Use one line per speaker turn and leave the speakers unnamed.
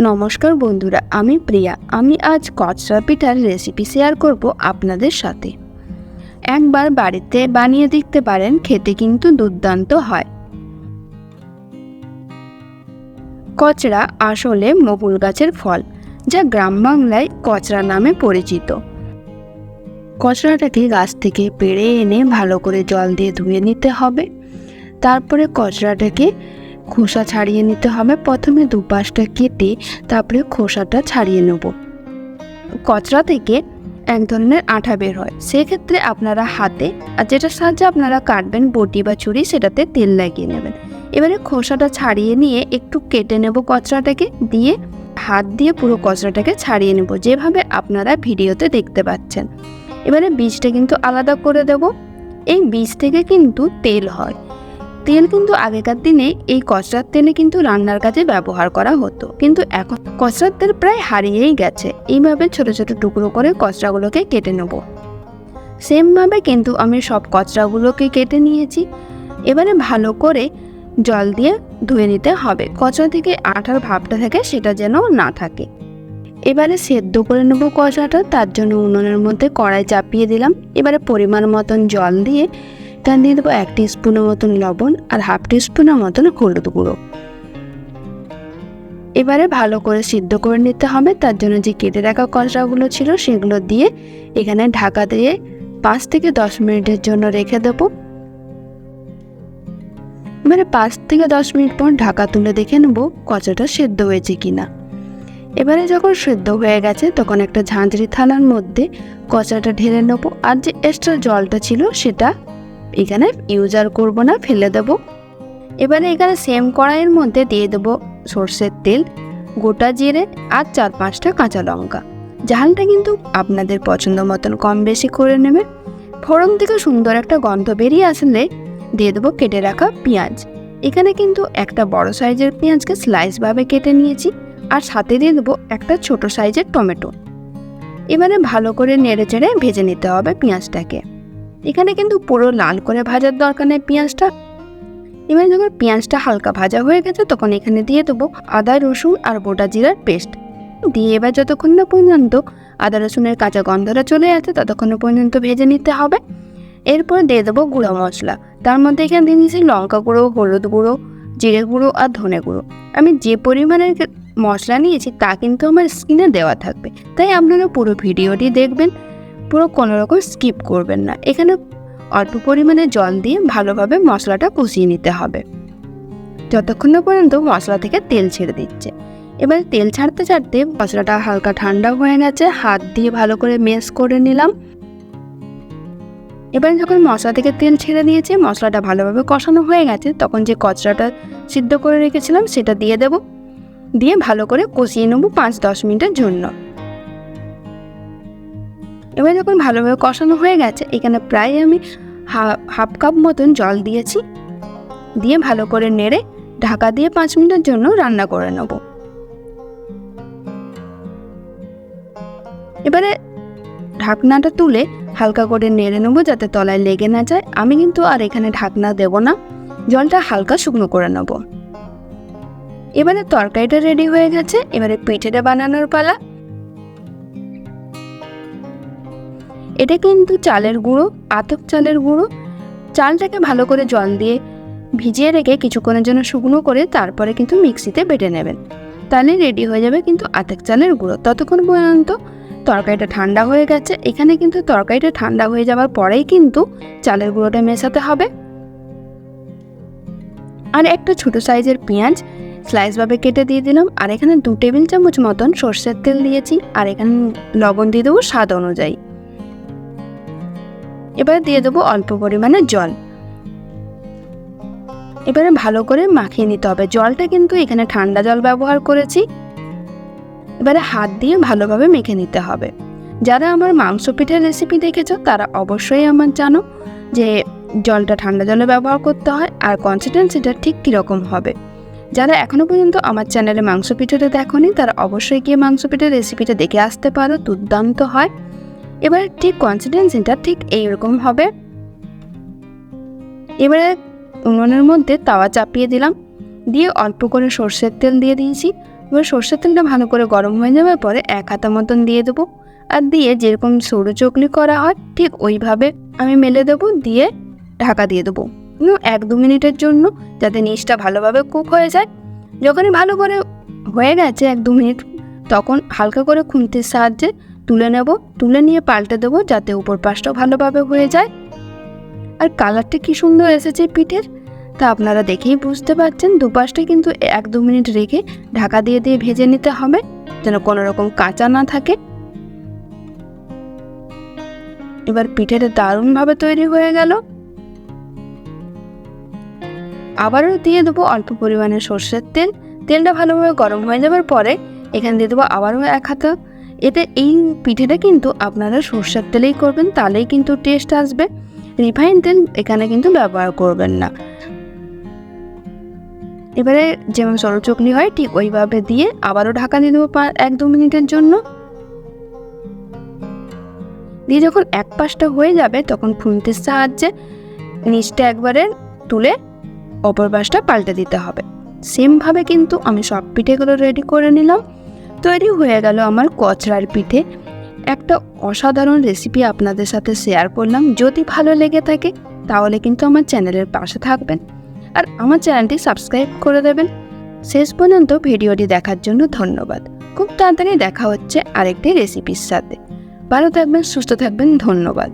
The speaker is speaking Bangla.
নমস্কার বন্ধুরা, আমি প্রিয়া। আমি আজ কচরা পিঠার রেসিপি শেয়ার করব আপনাদের সাথে। একবার বাড়িতে বানিয়ে দেখতে পারেন, খেতে কিন্তু দুর্দান্ত হয়। কচড়া আসলে মহুল গাছের ফল, যা গ্রাম বাংলায় কচরা নামে পরিচিত। কচড়াটাকে গাছ থেকে পেড়ে এনে ভালো করে জল দিয়ে ধুয়ে নিতে হবে। তারপরে কচড়াটাকে খোসা ছাড়িয়ে নিতে হবে। প্রথমে দুপাশটা কেটে তারপরে খোসাটা ছাড়িয়ে নেব। কচরা থেকে এক ধরনের আঠা বের হয়। সেক্ষেত্রে আপনারা হাতে আর যেটার সাহায্যে আপনারা কাটবেন, বটি বা ছুরি, সেটাতে তেল লাগিয়ে নেবেন। এবারে খোসাটা ছাড়িয়ে নিয়ে একটু কেটে নেব কচরাটাকে। দিয়ে হাত দিয়ে পুরো কচরাটাকে ছাড়িয়ে নেব, যেভাবে আপনারা ভিডিওতে দেখতে পাচ্ছেন। এবারে বীজটা কিন্তু আলাদা করে দেব। এই বীজ থেকে কিন্তু তেল হয়। তেল কিন্তু আগেকার দিনে এই কচরার তেলে কিন্তু রান্নার কাজে ব্যবহার করা হতো। কিন্তু এখন কচরার তেল প্রায় হারিয়েই গেছে। এইভাবে ছোট ছোট টুকরো করে কচরাগুলোকে কেটে নেব। সেমভাবে কিন্তু আমি সব কচরাগুলোকে কেটে নিয়েছি। এবারে ভালো করে জল দিয়ে ধুয়ে নিতে হবে। কচরা থেকে আঠার ভাবটা থাকে সেটা যেন না থাকে। এবারে সেদ্ধ করে নেব কচরাটা। তার জন্য উনুনের মধ্যে কড়াই চাপিয়ে দিলাম। এবারে পরিমাণ মতন জল দিয়ে এখানে দিয়ে দেবো এক স্পুনের মতন লবণ আর হাফ স্পুনের মতন হলুদ গুঁড়ো। এবারে ভালো করে সিদ্ধ করে নিতে হবে, তার জন্য যে কেটে রাখা কচরাগুলো ছিল সেগুলো দিয়ে এখানে ঢাকা দিয়ে পাঁচ থেকে দশ মিনিটের জন্য রেখে দেবো। এবারে পাঁচ থেকে দশ মিনিট পর ঢাকা তুলে দেখে নেব কচরাটা সেদ্ধ হয়েছে কিনা। এবারে যখন সেদ্ধ হয়ে গেছে, তখন একটা ঝাঁঝরি থালার মধ্যে কচরাটা ঢেলে নেব আর যে এক্সট্রা জলটা ছিল সেটা এখানে ইউজার করব না, ফেলে দেবো। এবারে এখানে সেম কড়াইয়ের মধ্যে দিয়ে দেবো সর্ষের তেল, গোটা জিরে আর চার পাঁচটা কাঁচা লঙ্কা। ঝালটা কিন্তু আপনাদের পছন্দ মতন কম বেশি করে নেবে ফোড়ন থেকে সুন্দর একটা গন্ধ বেরিয়ে আসলে দিয়ে দেবো কেটে রাখা পেঁয়াজ। এখানে কিন্তু একটা বড় সাইজের পেঁয়াজকে স্লাইসভাবে কেটে নিয়েছি আর সাথে দিয়ে দেবো একটা ছোট সাইজের টমেটো। এবারে ভালো করে নেড়ে চেড়ে ভেজে নিতে হবে পেঁয়াজটাকে। এখানে কিন্তু পুরো লাল করে ভাজার দরকার নেই পেঁয়াজটা। এবার যখন পেঁয়াজটা হালকা ভাজা হয়ে গেছে, তখন এখানে দিয়ে দেবো আদা, রসুন আর গোটা জিরার পেস্ট। দিয়ে এবার যতক্ষণ না পর্যন্ত আদা, রসুনের কাঁচা গন্ধটা চলে আসে ততক্ষণ পর্যন্ত ভেজে নিতে হবে। এরপর দিয়ে দেবো গুঁড়ো মশলা। তার মধ্যে এখানে দিয়ে দিয়েছি লঙ্কা গুঁড়ো, হলুদ গুঁড়ো, জিরে গুঁড়ো আর ধনে গুঁড়ো। আমি যে পরিমাণের মশলা নিয়েছি, তা কিন্তু আমার স্কিনে দেওয়া থাকবে। তাই আপনারা পুরো ভিডিওটি দেখবেন। পুরো কোনো রকম স্কিপ করবেন না। এখানে অল্প পরিমাণে জল দিয়ে ভালোভাবে মশলাটা কষিয়ে নিতে হবে। যতক্ষণ না পর্যন্ত মশলা থেকে তেল ছেড়ে দিচ্ছে। এবার তেল ছাড়তে ছাড়তে মশলাটা হালকা ঠান্ডা হয়ে গেছে, হাত দিয়ে ভালো করে মেস করে নিলাম। এবার যখন মশলা থেকে তেল ছেড়ে দিয়েছে, মশলাটা ভালোভাবে কষানো হয়ে গেছে, তখন যে কচরাটা সিদ্ধ করে রেখেছিলাম, সেটা দিয়ে দেব। দিয়ে ভালো করে কষিয়ে নেব পাঁচ দশ মিনিটের জন্য। এবার যখন ভালোভাবে কষানো হয়ে গেছে, এখানে প্রায় আমি হাফ কাপ মতন জল দিয়েছি। দিয়ে ভালো করে নেড়ে, ঢাকা দিয়ে পাঁচ মিনিটের জন্য রান্না করে নেব। এবারে ঢাকনাটা তুলে হালকা করে নেড়ে নেব যাতে তলায় লেগে না যায়। আমি কিন্তু আর এখানে ঢাকনা দেব না, জলটা হালকা শুকনো করে নেব। এবারে তরকারিটা রেডি হয়ে গেছে। এবারে পিঠেটা বানানোর পালা। এটা কিন্তু চালের গুঁড়ো আতক চালের গুঁড়ো। চালটাকে ভালো করে জল দিয়ে ভিজিয়ে রেখে কিছুক্ষণের জন্য শুকনো করে তারপরে কিন্তু মিক্সিতে বেটে নেবেন। তাহলে রেডি হয়ে যাবে কিন্তু আতক চালের গুঁড়ো। ততক্ষণ পর্যন্ত তরকারিটা ঠান্ডা হয়ে গেছে। এখানে কিন্তু তরকারিটা ঠান্ডা হয়ে যাওয়ার পরেই কিন্তু চালের গুঁড়োটা মেশাতে হবে। আর একটা ছোট সাইজের পেঁয়াজ স্লাইসভাবে কেটে দিয়ে দিলাম। আর এখানে দু টেবিল চামচ মতন সর্ষের তেল দিয়েছি। আর এখানে লবণ দিয়ে দেবো স্বাদ অনুযায়ী। এবারে দিয়ে দেবো অল্প পরিমাণে জল। এবারে ভালো করে মাখিয়ে নিতে হবে। জলটা কিন্তু এখানে ঠান্ডা জল ব্যবহার করেছি। এবারে হাত দিয়ে ভালোভাবে মেখে নিতে হবে। যারা আমার মাংস পিঠের রেসিপি দেখেছ, তারা অবশ্যই আমার জানো যে জলটা ঠান্ডা জলে ব্যবহার করতে হয় আর কনসিস্টেন্সিটা ঠিক কীরকম হবে। যারা এখনও পর্যন্ত আমার চ্যানেলে মাংস পিঠেটা দেখনি, তারা অবশ্যই গিয়ে মাংস পিঠের রেসিপিটা দেখে আসতে পারো। দুর্দান্ত হয়। এবার ঠিক কনসিস্টেন্সিটা ঠিক এইরকম হবে। এবারে উনুনের মধ্যে তাওয়া চাপিয়ে দিলাম, দিয়ে অল্প করে সর্ষের তেল দিয়ে দিয়েছি। এবার সর্ষের তেলটা ভালো করে গরম হয়ে যাওয়ার পরে এক হাতা মতন দিয়ে দেবো। আর দিয়ে যেরকম সরু চকলি করা হয়, ঠিক ওইভাবে আমি মেলে দেবো, দিয়ে ঢাকা দিয়ে দেবো। এক দু মিনিটের জন্য যাতে নিচটা ভালোভাবে কুক হয়ে যায়। যখনই ভালো করে হয়ে গেছে এক দু মিনিট, তখন হালকা করে খুন্তির সাহায্যে তুলে নেব, তুলে নিয়ে পাল্টে দেবো যাতে উপর পাশটাও ভালোভাবে হয়ে যায়। আর কালারটা কি সুন্দর এসেছে পিঠের, তা আপনারা দেখেই বুঝতে পারছেন। দুপাশটা কিন্তু এক দু মিনিট রেখে ঢাকা দিয়ে দিয়ে ভেজে নিতে হবে, যেন কোনো রকম কাঁচা না থাকে। এবার পিঠেটা দারুণভাবে তৈরি হয়ে গেল। আবারও দিয়ে দেবো অল্প পরিমাণে সর্ষের তেল। তেলটা ভালোভাবে গরম হয়ে যাবার পরে এখানে দিয়ে দেবো আবারও এক হাতা এতে এই পিঠেটা কিন্তু আপনারা সর্ষের তেলেই করবেন, তাহলেই কিন্তু টেস্ট আসবে। রিফাইন তেল এখানে কিন্তু ব্যবহার করবেন না। এবারে যেমন সরু চকলি হয়, ঠিক ওইভাবে দিয়ে আবারও ঢাকা দিয়ে দেবো এক দু মিনিটের জন্য। দিয়ে যখন এক পাশটা হয়ে যাবে, তখন খুন্তির সাহায্যে নিচটা একবারে তুলে অপর পাশটা পাল্টে দিতে হবে। সেমভাবে কিন্তু আমি সব পিঠেগুলো রেডি করে নিলাম। তৈরি হয়ে গেল আমার কচড়ার পিঠে। একটা অসাধারণ রেসিপি আপনাদের সাথে শেয়ার করলাম। যদি ভালো লেগে থাকে, তাহলে কিন্তু আমার চ্যানেলের পাশে থাকবেন। আর আমার চ্যানেলটি সাবস্ক্রাইব করে দেবেন। শেষ পর্যন্ত ভিডিওটি দেখার জন্য ধন্যবাদ। খুব তাড়াতাড়ি দেখা হচ্ছে আরেকটি রেসিপির সাথে। ভালো থাকবেন, সুস্থ থাকবেন, ধন্যবাদ।